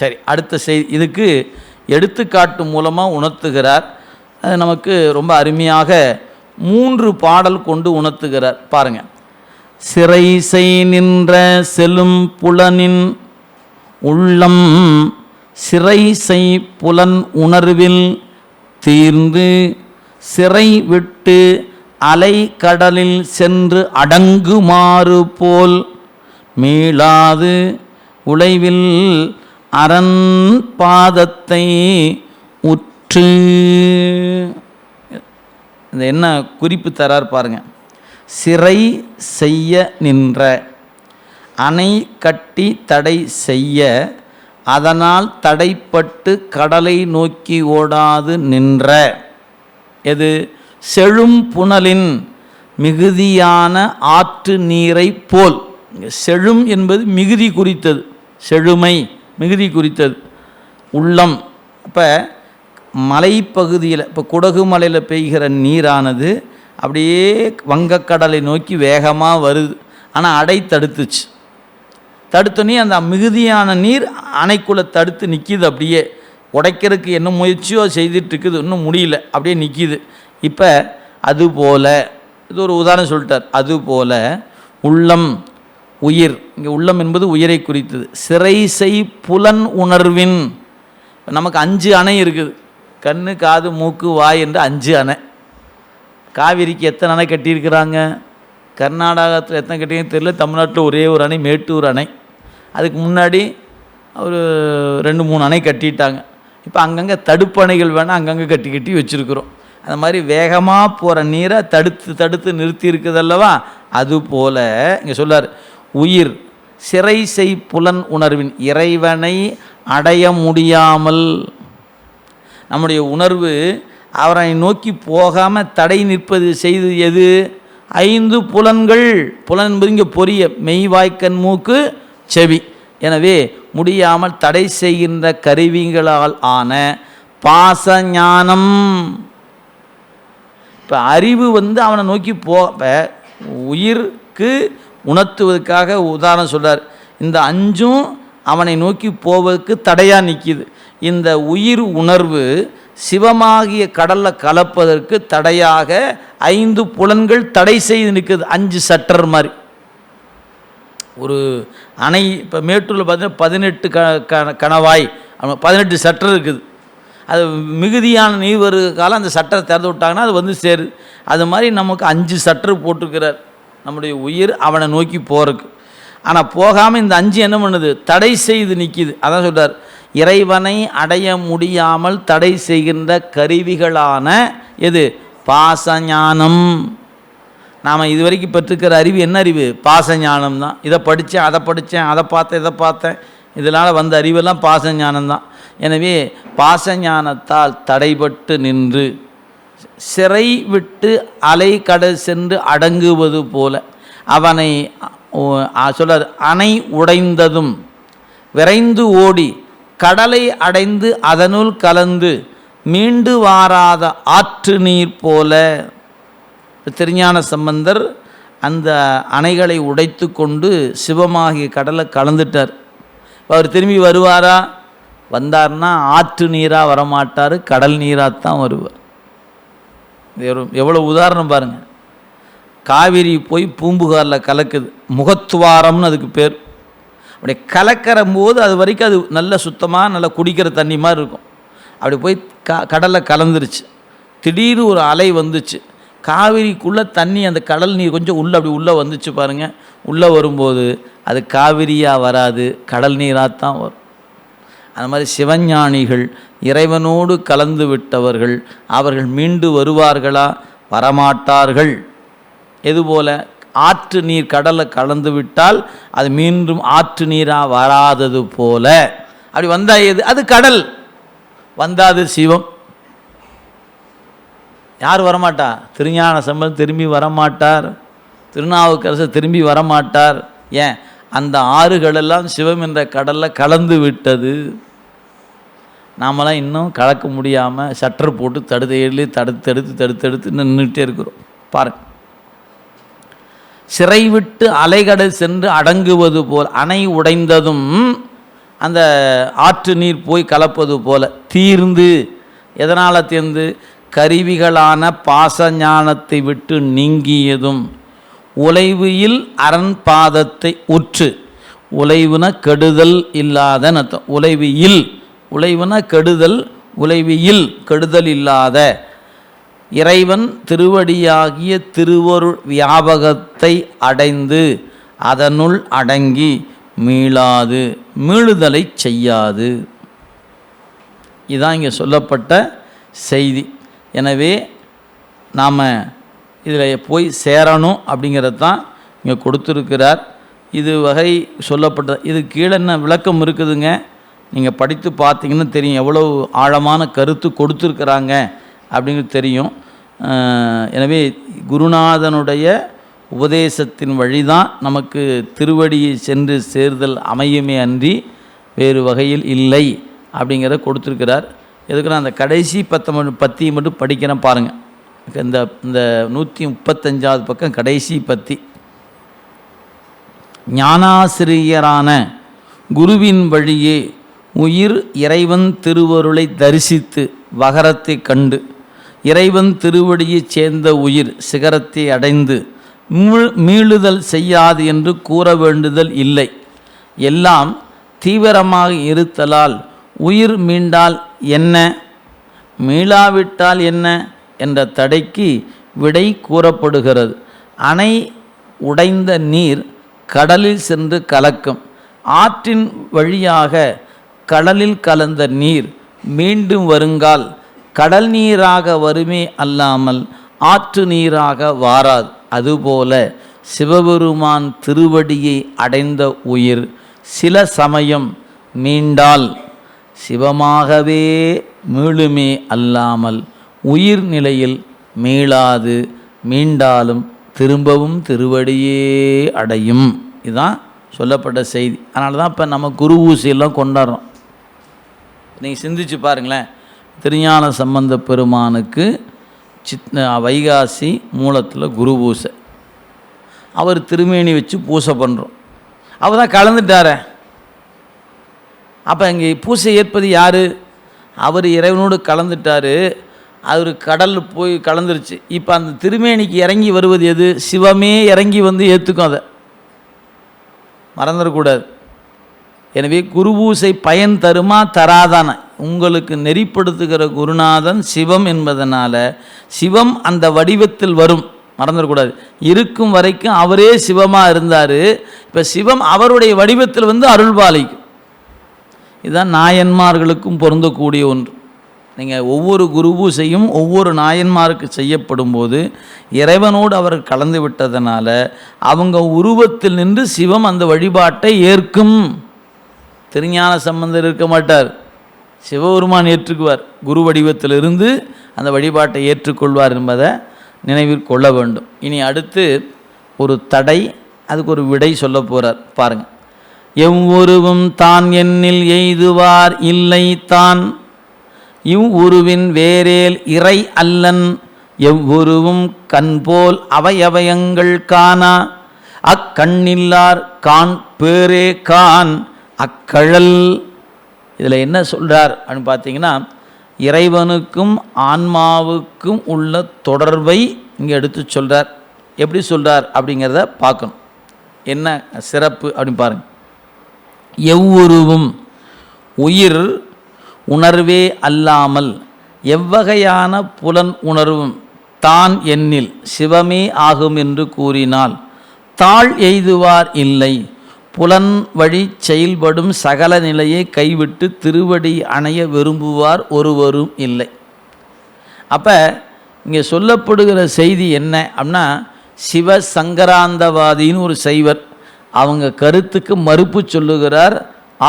சரி அடுத்த செய்தி இதுக்கு எடுத்துக்காட்டு மூலமாக உணர்த்துகிறார். அது நமக்கு ரொம்ப அருமையாக மூன்று பாடல் கொண்டு உணர்த்துகிறார். பாருங்க. சிறை செய் நின்ற செலும் புலனின் உள்ளம் சிறை செய் புலன் உணர்வில் தீர்ந்து சிறை விட்டு அலை கடலில் சென்று அடங்குமாறு போல் மீளாது உழைவில் அரண் பாதத்தை உற்று. இந்த என்ன குறிப்பு தரார் பாருங்க. சிறை செய்ய நின்ற அணை கட்டி தடை செய்ய அதனால் தடைப்பட்டு கடலை நோக்கி ஓடாது நின்ற. எது? செழும் புனலின் மிகுதியான ஆற்று நீரை போல். செழும் என்பது மிகுதி குறித்தது. செழுமை. மிகுதி குறித்தது உள்ளம். இப்போ மலைப்பகுதியில் இப்போ குடகு மலையில் பெய்கிற நீரானது அப்படியே வங்கக்கடலை நோக்கி வேகமாக வருது. ஆனால் அடை தடுத்துச்சு. தடுத்தோன்னே அந்த மிகுதியான நீர் அணைக்குள்ளே தடுத்து நிற்கிது அப்படியே. உடைக்கிறதுக்கு என்ன முயற்சியோ செய்துட்டு இருக்குது இன்னும் முடியல அப்படியே நிற்கிது இப்போ அதுபோல் இது ஒரு உதாரணம் சொல்லிட்டார். அதுபோல் உள்ளம் உயிர். இங்கே உள்ளம் என்பது உயிரை குறித்தது. சிறை செய் புலன் உணர்வின். நமக்கு அஞ்சு அணை இருக்குது. கண் காது மூக்கு வாய் என்று அஞ்சு அணை. காவிரிக்கு எத்தனை அணை கட்டியிருக்கிறாங்க? கர்நாடகத்தில் எத்தனை கட்டிங்கன்னு தெரியல. தமிழ்நாட்டில் ஒரே ஒரு அணை மேட்டூர் அணை. அதுக்கு முன்னாடி ஒரு ரெண்டு மூணு அணை கட்டிட்டாங்க. இப்போ அங்கங்கே தடுப்பணைகள் வேணால் அங்கங்கே கட்டி கட்டி வச்சுருக்குறோம். அந்த மாதிரி வேகமாக போகிற நீரை தடுத்து தடுத்து நிறுத்தி இருக்குதல்லவா அதுபோல் இங்கே சொல்லார். உயிர் சிறை செய் புலன் உணர்வின் இறைவனை அடைய முடியாமல். நம்முடைய உணர்வு அவரை நோக்கி போகாமல் தடை நிற்பது செய்து எது? ஐந்து புலன்கள். புலன் என்பது இங்கே பொரிய மெய்வாய்க்கண் மூக்கு செவி. எனவே முடியாமல் தடை செய்கின்ற கருவிகளால் ஆன பாச ஞானம் இப்போ அறிவு வந்து அவனை நோக்கி போ இப்போ உயிருக்கு உணர்த்துவதற்காக உதாரணம் சொல்கிறார் இந்த அஞ்சும் அவனை நோக்கி போவதற்கு தடையாக நிற்கிது இந்த உயிர் உணர்வு சிவமாகிய கடலில் கலப்பதற்கு தடையாக ஐந்து புலன்கள் தடை செய்து நிற்குது. அஞ்சு சட்டர் மாதிரி. ஒரு அணை இப்போ மேட்டூரில் பார்த்தீங்கன்னா பதினெட்டு க க கணவாய் பதினெட்டு சட்டர் இருக்குது. அது மிகுதியான நீர் வருகிற காலம் அந்த சட்டரை திறந்து விட்டாங்கன்னா அது வந்து சேருது. அது மாதிரி நமக்கு அஞ்சு சட்டர் போட்டிருக்கிறார். நம்முடைய உயிர் அவனை நோக்கி போகிறக்கு ஆனால் போகாமல் இந்த அஞ்சு என்ன பண்ணுது? தடை செய்து நிற்கிது அதான் சொல்கிறார் இறைவனை அடைய முடியாமல் தடை செய்கின்ற கருவிகளான எது? பாசஞானம். நாம் இதுவரைக்கும் பெற்றுக்கிற அறிவு என்ன அறிவு? பாசஞானம் தான். இதை படித்தேன் அதை படித்தேன் அதை பார்த்தேன் இதை பார்த்தேன். இதனால் வந்த அறிவெல்லாம் பாசஞானம் தான். எனவே பாசஞானத்தால் தடைபட்டு நின்று சிறை விட்டு அலை கடல் சென்று அடங்குவது போல அவனை சொல்றார் அணை உடைந்ததும் விரைந்து ஓடி கடலை அடைந்து அதனுள் கலந்து மீண்டு வாராத ஆற்று நீர் போல. திருஞான சம்பந்தர் அந்த அணைகளை உடைத்து கொண்டு சிவமாகிய கடலை கலந்துட்டார். அவர் திரும்பி வருவாரா? வந்தார்னா ஆற்று நீராக வரமாட்டார் கடல் நீராக தான் வருவார். எவ்வளோ உதாரணம் பாருங்கள் காவிரி போய் பூம்புகாரில் கலக்குது. முகத்துவாரம்னு அதுக்கு பேர். அப்படி கலக்கிற போது அது வரைக்கும் அது நல்ல சுத்தமாக நல்ல குடிக்கிற தண்ணி மாதிரி இருக்கும். அப்படி போய் க கடலில் கலந்துருச்சு. திடீர்னு ஒரு அலை வந்துச்சு. காவிரிக்குள்ளே தண்ணி அந்த கடல் நீர் கொஞ்சம் உள்ளே அப்படி உள்ளே வந்துச்சு பாருங்கள் உள்ளே வரும்போது அது காவிரியாக வராது கடல் நீராக தான் வரும். அந்த மாதிரி சிவஞானிகள் இறைவனோடு கலந்து விட்டவர்கள் அவர்கள் மீண்டு வருவார்களா? வரமாட்டார்கள். எதுபோல ஆற்று நீர் கடலில் கலந்து விட்டால் அது மீண்டும் ஆற்று நீராக வராதது போல. அப்படி வந்தால் எது? அது கடல். வந்தாது சிவம். யார் வரமாட்டா? திருஞான சம்பந்தம் திரும்பி வரமாட்டார். திருநாவுக்கரசர் திரும்பி வரமாட்டார். ஏன்? அந்த ஆறுகளெல்லாம் சிவம் என்ற கடலில் கலந்து விட்டது. நாமெல்லாம் இன்னும் கலக்க முடியாமல் சட்டர் போட்டு தடுத்து எழுதி தடுத்து தடுத்து தடுத்து தடுத்து நின்றுட்டே இருக்கிறோம். பாருங்க. சிறை விட்டு அலைகடல் சென்று அடங்குவது போல் அணை உடைந்ததும் அந்த ஆற்று நீர் போய் கலப்பது போல தீர்ந்து எதனால் தீர்ந்து? கருவிகளான பாச ஞானத்தை விட்டு நீங்கியதும் உலைவியில் அரண் பாதத்தை உற்று உலைவுன கெடுதல் இல்லாத அர்த்தம். உலைவியில் உலைவுன கெடுதல் உலைவியில் கெடுதல் இல்லாத. இறைவன் திருவடியாகிய திருவருள் வியாபகத்தை அடைந்து அதனுள் அடங்கி மீளாது மீளுதலை செய்யாது. இதான் இங்கே சொல்லப்பட்ட செய்தி. எனவே நாம் இதில் போய் சேரணும் அப்படிங்கிறது தான் இங்கே கொடுத்துருக்கிறார். இது வகை சொல்லப்பட்ட இது கீழே என்ன விளக்கம் இருக்குதுங்க? நீங்கள் படித்து பார்த்தீங்கன்னா தெரியும் எவ்வளோ ஆழமான கருத்து கொடுத்துருக்குறாங்க அப்படிங்கிறது தெரியும். எனவே குருநாதனுடைய உபதேசத்தின் வழிதான் நமக்கு திருவடியை சென்று சேர்தல் அமையுமே அன்றி வேறு வகையில் இல்லை அப்படிங்கிறத கொடுத்துருக்கிறார். எதுக்கு நான் அந்த கடைசி பத்தம் பத்தியை மட்டும் படிக்கிறேன் பாருங்கள் இந்த இந்த நூற்றி முப்பத்தஞ்சாவது பக்கம் கடைசி பத்தி. ஞானாசிரியரான குருவின் வழியே உயிர் இறைவன் திருவருளை தரிசித்து வகரத்தை கண்டு இறைவன் திருவடியைச் சேர்ந்த உயிர் சிகரத்தை அடைந்து மீளுதல் செய்யாது என்று கூற வேண்டுதல் இல்லை. எல்லாம் தீவிரமாக இருத்தலால் உயிர் மீண்டால் என்ன? மீளாவிட்டால் என்ன? என்ற தடைக்கு விடை கூறப்படுகிறது. அணை உடைந்த நீர் கடலில் சென்று கலக்கும். ஆற்றின் வழியாக கடலில் கலந்த நீர் மீண்டும் வருங்கால் கடல் நீராக வருமே அல்லாமல் ஆற்று நீராக வாராது. அதுபோல சிவபெருமான் திருவடியை அடைந்த உயிர் சில சமயம் மீண்டால் சிவமாகவே மீளுமே அல்லாமல் உயிர் நிலையில் மீளாது மீண்டாலும் திரும்பவும் திருவடியே அடையும். இதுதான் சொல்லப்பட்ட செய்தி. அதனால தான் இப்போ நம்ம குரு ஊசியெல்லாம் கொண்டாடுறோம். நீங்கள் சிந்திச்சு பாருங்களேன். திருஞான சம்பந்த பெருமானுக்கு சித் வைகாசி மூலத்தில் குரு பூசை. அவர் திருமேனி வச்சு பூசை பண்ணுறோம் அவர் தான் கலந்துட்டார. அப்போ இங்கே பூசை ஏற்பது யார்? அவர் இறைவனோடு கலந்துட்டார். அவர் கடலில் போய் கலந்துருச்சு. இப்போ அந்த திருமேனிக்கு இறங்கி வருவது எது? சிவமே இறங்கி வந்து ஏற்றுக்கும் அதை. மறந்துடக்கூடாது எனவே குருபூசை பயன் தருமா? தராதான. உங்களுக்கு நெறிப்படுத்துகிற குருநாதன் சிவம் என்பதனால் சிவம் அந்த வடிவத்தில் வரும். மறந்துடக்கூடாது இருக்கும் வரைக்கும் அவரே சிவமாக இருந்தார். இப்போ சிவம் அவருடைய வடிவத்தில் வந்து அருள்பாலிக்கும். இதுதான் நாயன்மார்களுக்கும் பொருந்தக்கூடிய ஒன்று. நீங்கள் ஒவ்வொரு குருபூசையும் ஒவ்வொரு நாயன்மாருக்கு செய்யப்படும் போது இறைவனோடு அவர் கலந்து விட்டதனால அவங்க உருவத்தில் நின்று சிவம் அந்த வழிபாட்டை ஏற்கும். திருஞான சம்பந்தர் இருக்க மாட்டார். சிவபெருமான் ஏற்றுக்குவார். குரு வடிவத்திலிருந்து அந்த வழிபாட்டை ஏற்றுக்கொள்வார் என்பதை நினைவில் கொள்ள வேண்டும். இனி அடுத்து ஒரு தடை அதுக்கு ஒரு விடை சொல்ல போகிறார் பாருங்கள் எவ்வொருவும் தான் எண்ணில் எய்துவார் இல்லை தான் இவ்வுருவின் வேரேல் இறை அல்லன் எவ்வுருவும் கண்போல் அவையவயங்கள் காணா. அக்கண்ணில்லார் கான் பேரே கான் அக்கழல் இதில் என்ன சொல்கிறார் அப்படின்னு பார்த்தீங்கன்னா இறைவனுக்கும் ஆன்மாவுக்கும் உள்ள தொடர்பை இங்கே எடுத்து சொல்கிறார் எப்படி சொல்கிறார் அப்படிங்கிறத பார்க்கணும். என்ன சிறப்பு அப்படின்னு பாருங்க. எவ்வுருவும் உயிர் உணர்வே அல்லாமல் எவ்வகையான புலன் உணர்வும் தான் என்னில் சிவமே ஆகும் என்று கூறினால் தாழ் எய்துவார் இல்லை. புலன் வழி செயல்படும் சகல நிலையை கைவிட்டு திருவடி அணைய விரும்புவார் ஒருவரும் இல்லை. அப்போ இங்கே சொல்லப்படுகிற செய்தி என்ன அப்படின்னா சிவ சங்கராந்தவாதின்னு ஒரு சைவர் அவங்க கருத்துக்கு மறுப்பு சொல்லுகிறார்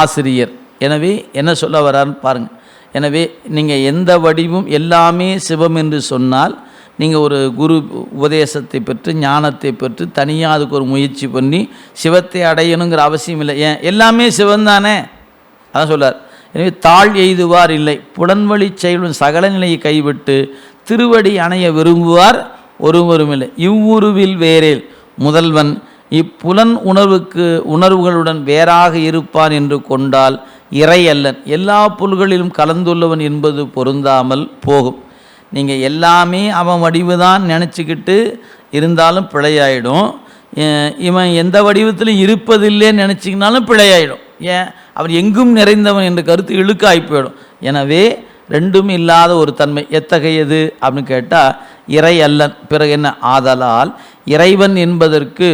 ஆசிரியர். எனவே என்ன சொல்ல வர்றாருன்னு பாருங்கள் எனவே நீங்கள் எந்த வடிவும் எல்லாமே சிவம் என்று சொன்னால் நீங்கள் ஒரு குரு உபதேசத்தை பெற்று ஞானத்தை பெற்று தனியாக அதுக்கு ஒரு முயற்சி பண்ணி சிவத்தை அடையணுங்கிற அவசியம் இல்லை. ஏன்? எல்லாமே சிவம் தானே? அதான் சொல்றார். எனவே தாழ் எய்துவார் இல்லை. புலன்வழி செயலும் சகல நிலையை கைவிட்டு திருவடி அணைய விரும்புவார் ஒருவரும் இல்லை. இவ்வுருவில் வேறேல். முதல்வன் இப்புலன் உணர்வுக்கு உணர்வுகளுடன் வேறாக இருப்பான் என்று கொண்டால் இறை அல்லன் எல்லா புல்களிலும் கலந்துள்ளவன் என்பது பொருந்தாமல் போகும். நீங்கள் எல்லாமே அவன் வடிவு தான் நினச்சிக்கிட்டு இருந்தாலும் பிழையாயிடும். இவன் எந்த வடிவத்திலும் இருப்பதில்லைன்னு நினச்சிங்கனாலும் பிழையாயிடும். ஏன் அவன் எங்கும் நிறைந்தவன் என்ற கருத்து இழுக்காகி போயிடும். எனவே ரெண்டும் இல்லாத ஒரு தன்மை எத்தகையது அப்படின்னு கேட்டால் இறை அல்லன் பிறகு என்ன? ஆதலால் இறைவன் என்பதற்கு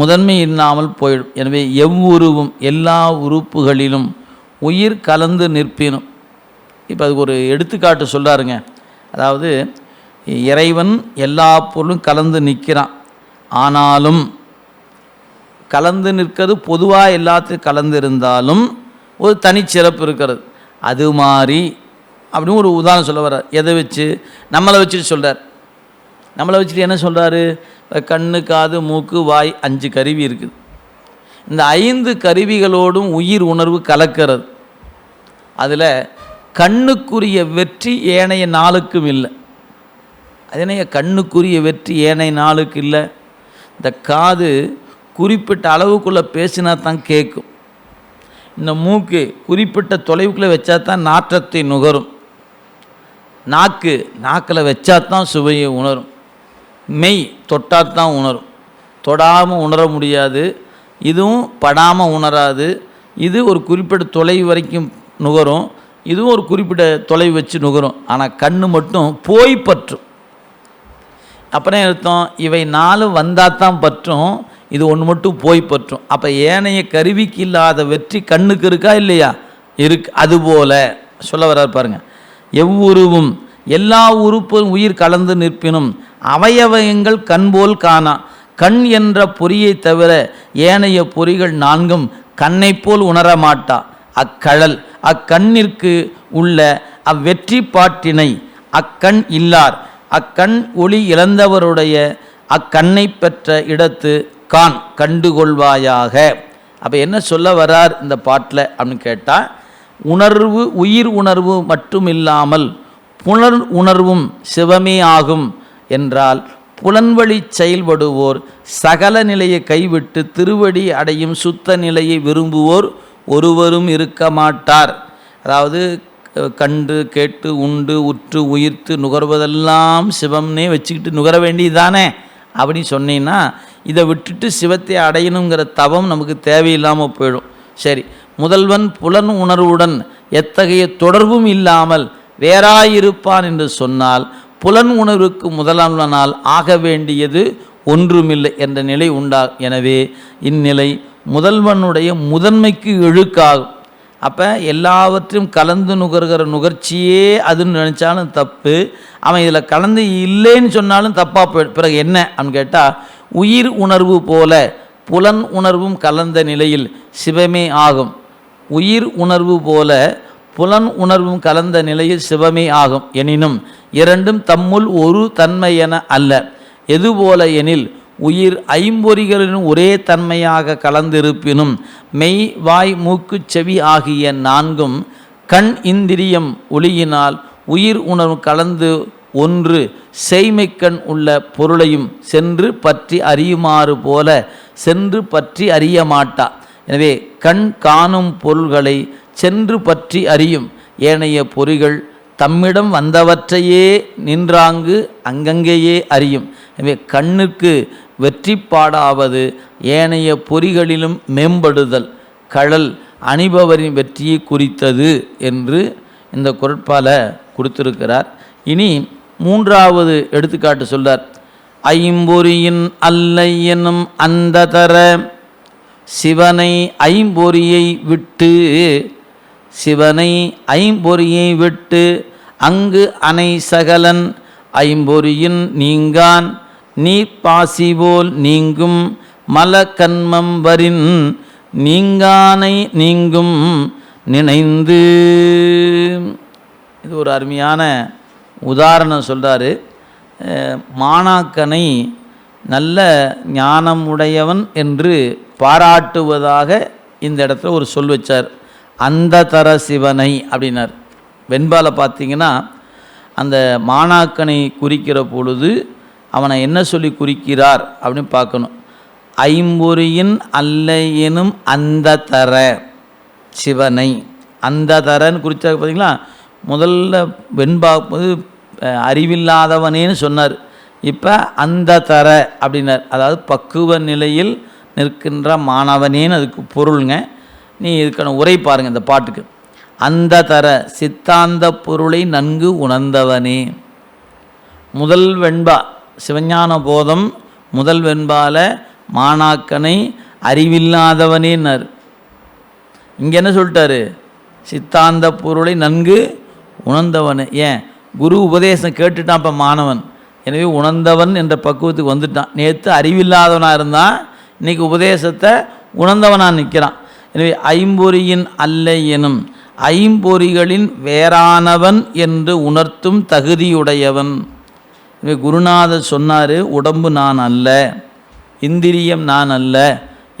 முதன்மை இல்லாமல் போயிடும். எனவே எவ்வுருவும் எல்லா உறுப்புகளிலும் உயிர் கலந்து நிற்பினும். இப்போ அதுக்கு ஒரு எடுத்துக்காட்டு சொல்கிறாருங்க அதாவது இறைவன் எல்லா பொருளும் கலந்து நிற்கிறான். ஆனாலும் கலந்து நிற்கிறது பொதுவாக எல்லாத்தையும் கலந்து இருந்தாலும் ஒரு தனிச்சிறப்பு இருக்கிறது. அது மாதிரி அப்படின்னு ஒரு உதாரணம் சொல்ல வர்றார். எதை வச்சு? நம்மளை வச்சுட்டு சொல்கிறார் நம்மளை வச்சுட்டு என்ன சொல்கிறாரு கண்ணு காது மூக்கு வாய் அஞ்சு கருவி இருக்குது. இந்த ஐந்து கருவிகளோடும் உயிர் உணர்வு கலக்கிறது. அதில் கண்ணுக்குரிய வெற்றி ஏனைய நாளுக்கும் இல்லை. அதனைய கண்ணுக்குரிய வெற்றி ஏனைய நாளுக்கு இல்லை? இந்த காது குறிப்பிட்ட அளவுக்குள்ளே பேசினா தான் கேட்கும் இந்த மூக்கு குறிப்பிட்ட தொலைவுக்குள்ளே வச்சா தான் நாற்றத்தை நுகரும். நாக்கு நாக்கில் வச்சா தான் சுவையை உணரும். மெய் தொட்டால் தான் உணரும். தொடாமல் உணர முடியாது. இதுவும் படாமல் உணராது. இது ஒரு குறிப்பிட்ட தொலைவு வரைக்கும் நுகரும். இதுவும் ஒரு குறிப்பிட்ட தொலைவு வச்சு நுகரும். ஆனால் கண் மட்டும் போய் பற்றும். அப்புறம் அர்த்தம்? இவை நாலு வந்தால் தான் பற்றும். இது ஒன்று மட்டும் போய் பற்றும். அப்போ ஏனைய கருவிக்கு இல்லாத வெற்றி கண்ணுக்கு இருக்கா இல்லையா? இருக்கு. அதுபோல சொல்ல வர்றார் பாருங்கள் எவ்வுருவும் எல்லா உறுப்பும் உயிர் கலந்து நிற்பினும் அவயவயங்கள் கண்போல் காணா. கண் என்ற பொறியை தவிர ஏனைய பொறிகள் நான்கும் கண்ணைப் போல் உணரமாட்டா. அக்கழல் அக்கண்ணிற்கு உள்ள அவ்வெற்றி பாட்டினை அக்கண் இல்லார். அக்கண் ஒளி இழந்தவருடைய அக்கண்ணை பெற்ற இடத்து கான் கண்டுகொள்வாயாக. அப்போ என்ன சொல்ல வரார் இந்த பாட்டில் அப்படின்னு கேட்டால் உணர்வு உயிர் உணர்வு மட்டும் இல்லாமல் புலன் உணர்வும் சிவமே ஆகும் என்றால் புலன்வழி செயல்படுவோர் சகல நிலையை கைவிட்டு திருவடி அடையும் சுத்த நிலையை விரும்புவோர் ஒருவரும் இருக்க மாட்டார். அதாவது கண்டு கேட்டு உண்டு உற்று உயிர்த்து நுகர்வதெல்லாம் சிவம்னே வச்சுக்கிட்டு நுகர வேண்டியதானே அப்படின்னு சொன்னீங்கன்னா இதை விட்டுட்டு சிவத்தை அடையணுங்கிற தவம் நமக்கு தேவையில்லாமல் போயிடும். சரி முதல்வன் புலன் உணர்வுடன் எத்தகைய தொடர்பும் இல்லாமல் வேறாயிருப்பான் என்று சொன்னால் புலன் உணர்வுக்கு முதலாளனால் ஆக வேண்டியது ஒன்றுமில்லை என்ற நிலை உண்டா? எனவே இந்நிலை முதல்வனுடைய முதன்மைக்கு இழுக்காகும். அப்போ எல்லாவற்றையும் கலந்து நுகர்கிற நுகர்ச்சியே அதுன்னு நினச்சாலும் தப்பு. அவன் இதில் கலந்து இல்லைன்னு சொன்னாலும் தப்பாக போயிடும் பிறகு என்ன? அப்படின்னு கேட்டால் உயிர் உணர்வு போல புலன் உணர்வும் கலந்த நிலையில் சிவமே ஆகும். உயிர் உணர்வு போல புலன் உணர்வும் கலந்த நிலையில் சிவமே ஆகும். எனினும் இரண்டும் தம்முள் ஒரு தன்மை என அல்ல. எதுபோல எனில் உயிர் ஐம்பொறிகளிலும் ஒரே தன்மையாக கலந்திருப்பினும் மெய் வாய் மூக்கு செவி ஆகிய நான்கும் கண் இந்திரியம் ஒளியினால் உயிர் உணர்வு கலந்து ஒன்று செய்மைக்கண் உள்ள பொருளையும் சென்று பற்றி அறியுமாறு போல சென்று பற்றி அறிய மாட்டா எனவே கண் காணும் பொருள்களை சென்று பற்றி அறியும் ஏனைய பொறிகள் தம்மிடம் வந்தவற்றையே நின்றாங்கு அங்கங்கேயே அறியும். எனவே கண்ணுக்கு வெற்றிப்பாடாவது ஏனைய பொறிகளிலும் மேம்படுதல் கழல் அணிபவரின் வெற்றியை குறித்தது என்று இந்த குரட்பால கொடுத்திருக்கிறார். இனி மூன்றாவது எடுத்துக்காட்டு சொல்றார். ஐம்பொறியின் அல்லை எனும் அந்த தர சிவனை ஐம்பொறியை விட்டு சிவனை ஐம்பொறியை விட்டு அங்கு அனை சகலன் ஐம்பொறியின் நீங்கான் நீர் பாசிபோல் நீங்கும் மலக்கன்மம் வரின் நீங்கானை நீங்கும் நினைந்து. இது ஒரு அருமையான உதாரணம் சொல்கிறாரு மாணாக்கனை நல்ல ஞானம் உடையவன் என்று பாராட்டுவதாக இந்த இடத்துல ஒரு சொல் வச்சார். அந்த தர சிவனை அப்படின்னார். வெண்பால பார்த்தீங்கன்னா அந்த மாணாக்கனை குறிக்கிற பொழுது அவனை என்ன சொல்லி குறிக்கிறார் அப்படின்னு பார்க்கணும். ஐம்பொறியின் அல்ல எனும் அந்த தர சிவனை. அந்த தரன்னு குறித்தா பார்த்தீங்களா? முதல்ல வெண்பா அறிவில்லாதவனேன்னு சொன்னார். இப்போ அந்த தர அப்படின்னார். அதாவது பக்குவ நிலையில் நிற்கின்ற மாணவனேன்னு அதுக்கு பொருளுங்க. நீ இதுக்கான உரை பாருங்கள் இந்த பாட்டுக்கு. அந்த தர சித்தாந்த பொருளை நன்கு உணர்ந்தவனே. முதல் வெண்பா சிவஞான போதம் முதல் வெண்பால மாணாக்கனை அறிவில்லாதவனேன்னார் இங்கே என்ன சொல்லிட்டாரு? சித்தாந்த பொருளை நன்கு உணர்ந்தவன். ஏன்? குரு உபதேசம் கேட்டுட்டான் இப்போ மாணவன். எனவே உணர்ந்தவன் என்ற பக்குவத்துக்கு வந்துட்டான். நேற்று அறிவில்லாதவனாக இருந்தான் இன்னைக்கு உபதேசத்தை உணர்ந்தவனாக நிற்கிறான் எனவே ஐம்பொறியின் அல்ல எனும் ஐம்பொறிகளின் வேறானவன் என்று உணர்த்தும் தகுதியுடையவன். குருநாதர் சொன்னார் உடம்பு நான் அல்ல இந்திரியம் நான் அல்ல.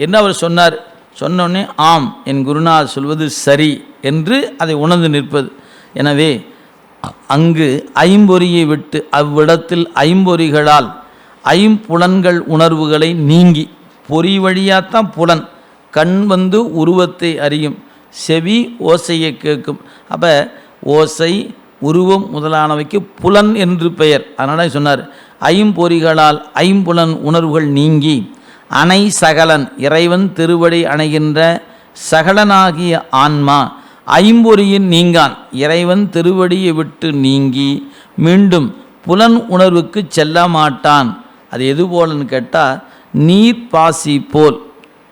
என்று அவர் சொன்னார்? சொன்னோடனே ஆம் என் குருநாதர் சொல்வது சரி என்று அதை உணர்ந்து நிற்பது. எனவே அங்கு ஐம்பொறியை விட்டு அவ்விடத்தில் ஐம்பொறிகளால் ஐம்புலன்கள் உணர்வுகளை நீங்கி பொறி வழியாகத்தான் புலன் கண் வந்து உருவத்தை அறியும் செவி ஓசையை கேட்கும். அப்போ ஓசை உருவம் முதலானவைக்கு புலன் என்று பெயர். அதனால் சொன்னார் ஐம்பொறிகளால் ஐம்புலன் உணர்வுகள் நீங்கி அணை சகலன் இறைவன் திருவடி அணைகின்ற சகலனாகிய ஆன்மா ஐம்பொறியின் நீங்கான் இறைவன் திருவடியை விட்டு நீங்கி மீண்டும் புலன் உணர்வுக்கு செல்ல மாட்டான். அது எது போலன்னு கேட்டால் நீர் பாசி போல்.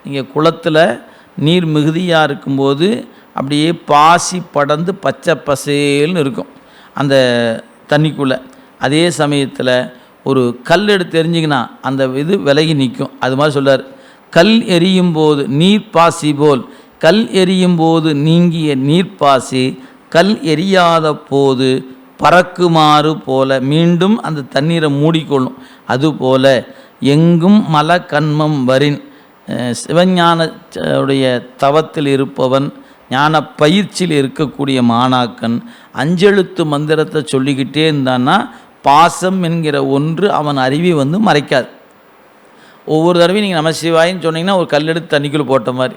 இங்கே குளத்தில் நீர் மிகுதியாக இருக்கும்போது அப்படியே பாசி படந்து பச்சை பசேல்னு இருக்கும். அந்த தண்ணிக்குள்ளே. அதே சமயத்தில் ஒரு கல் எடுத்து எரிஞ்சிங்கன்னா அந்த இது விலகி நிற்கும் அது மாதிரி சொல்கிறார் கல் எரியும் போது நீர் பாசி போல். கல் எரியும் போது நீங்கிய நீர்ப்பாசி கல் எரியாத போது பறக்குமாறு போல மீண்டும் அந்த தண்ணீரை மூடிக்கொள்ளும். அதுபோல எங்கும் மல கண்மம் வரின் சிவஞான உடைய தவத்தில் இருப்பவன் ஞான பயிற்சியில் இருக்கக்கூடிய மாணாக்கன் அஞ்செழுத்து மந்திரத்தை சொல்லிக்கிட்டே இருந்தான்னா பாசம் என்கிற ஒன்று அவன் அறிவை வந்து மறைக்காது. ஒவ்வொரு தடவையும் நீங்கள் நமசிவாயின்னு சொன்னீங்கன்னா ஒரு கல்லெடுத்து தண்ணிக்குள்ளே போட்ட மாதிரி.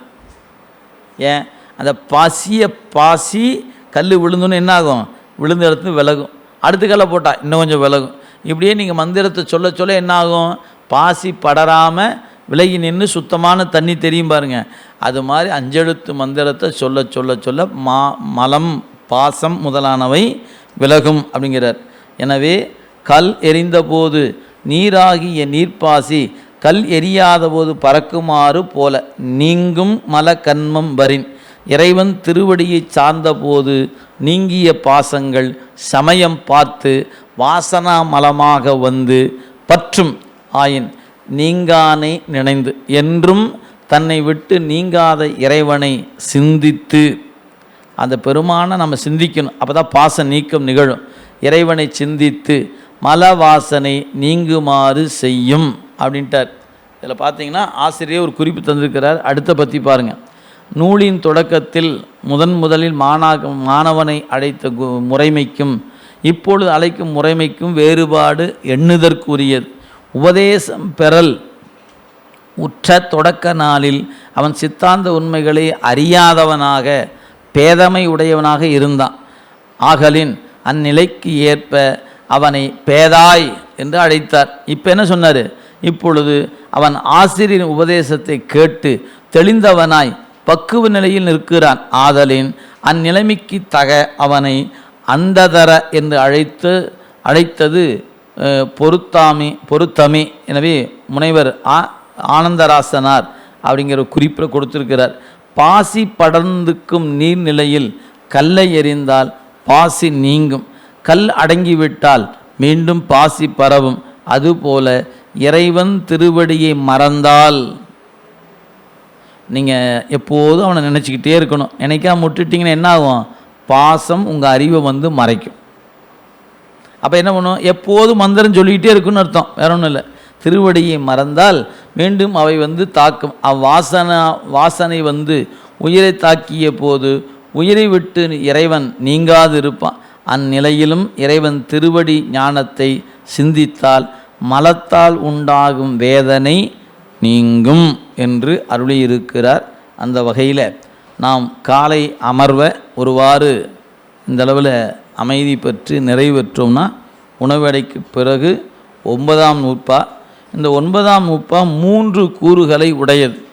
ஏன்? அந்த பாசியை பாசி கல் விழுந்தோன்னு என்ன ஆகும் விழுந்த இடத்துல விலகும். அடுத்த கல்லை போட்டால் இன்னும் கொஞ்சம் விலகும். இப்படியே நீங்கள் மந்திரத்தை சொல்ல சொல்ல என்ன ஆகும் பாசி படராமல் விலகி நின்று சுத்தமான தண்ணி தெரியும் பாருங்க. அது மாதிரி அஞ்செழுத்து மந்திரத்தை சொல்ல சொல்ல சொல்ல மா மலம் பாசம் முதலானவை விலகும் அப்படிங்கிறார். எனவே கல் எரிந்தபோது நீராகிய நீர்ப்பாசி கல் எரியாத போது பறக்குமாறு போல நீங்கும் மல கண்மம் வரின். இறைவன் திருவடியை சார்ந்தபோது நீங்கிய பாசங்கள் சமயம் பார்த்து வாசனா மலமாக வந்து பற்றும் ஆயின். நீங்கானை நினைந்து என்றும் தன்னை விட்டு நீங்காத இறைவனை சிந்தித்து அந்த பெருமானை நம்ம சிந்திக்கணும். அப்போ தான் பாச நீக்கம் நிகழும். இறைவனை சிந்தித்து மல வாசனை நீங்குமாறு செய்யும் அப்படின்ட்டார். இதில் பார்த்தீங்கன்னா ஆசிரியர் ஒரு குறிப்பு தந்திருக்கிறார். அடுத்த பற்றி பாருங்கள் நூலின் தொடக்கத்தில் முதன் முதலில் மாணாக மாணவனை அழைத்த கு- முறைமைக்கும் இப்பொழுது அழைக்கும் முறைமைக்கும் வேறுபாடு எண்ணுதற்குரியது. உபதேசம் பெறல். உற்ற தொடக்க நாளில் அவன் சித்தாந்த உண்மைகளை அறியாதவனாக பேதமை உடையவனாக இருந்தான். ஆகலின் அந்நிலைக்கு ஏற்ப அவனை பேதாய் என்று அழைத்தார். இப்போ என்ன சொன்னார்? இப்பொழுது அவன் ஆசிரியரின் உபதேசத்தை கேட்டு தெளிந்தவனாய் பக்குவ நிலையில் நிற்கிறான். ஆதலின் அந்நிலைமைக்கு தக அவனை அந்ததர என்று அழைத்து அழைத்தது பொருத்தாமி பொருத்தமி. எனவே முனைவர் ஆ ஆனந்தராசனார் அப்படிங்கிற ஒரு குறிப்பில் கொடுத்திருக்கிறார். பாசி படர்ந்துக்கும் நீர்நிலையில் கல்லை எறிந்தால் பாசி நீங்கும். கல் அடங்கிவிட்டால் மீண்டும் பாசி பரவும். அதுபோல இறைவன் திருவடியை மறந்தால் நீங்கள் எப்போதும் அவனை நினச்சிக்கிட்டே இருக்கணும். நினைக்காம விட்டுட்டிங்கன்னா என்ன ஆகும்? பாசம் உங்கள் அறிவை வந்து மறைக்கும். அப்போ என்ன பண்ணும்? எப்போதும் மந்திரம் சொல்லிக்கிட்டே இருக்குன்னு அர்த்தம். வேற ஒன்றும் இல்லை. திருவடியை மறந்தால் மீண்டும் அவை வந்து தாக்கும். அவ்வாசனா வாசனை வந்து உயிரை தாக்கிய போது உயிரை விட்டு இறைவன் நீங்காது இருப்பான். அந்நிலையிலும் இறைவன் திருவடி ஞானத்தை சிந்தித்தால் மலத்தால் உண்டாகும் வேதனை நீங்கும் என்று அருளியிருக்கிறார் அந்த வகையில். நாம் காலை அமர்வை ஒருவாறு இந்த அளவில் அமைதி பெற்று நிறைவேற்றோம்னா உணவடைக்கு பிறகு ஒன்பதாம் நூற்பா. இந்த ஒன்பதாம் நூற்பா மூன்று கூறுகளை உடையது.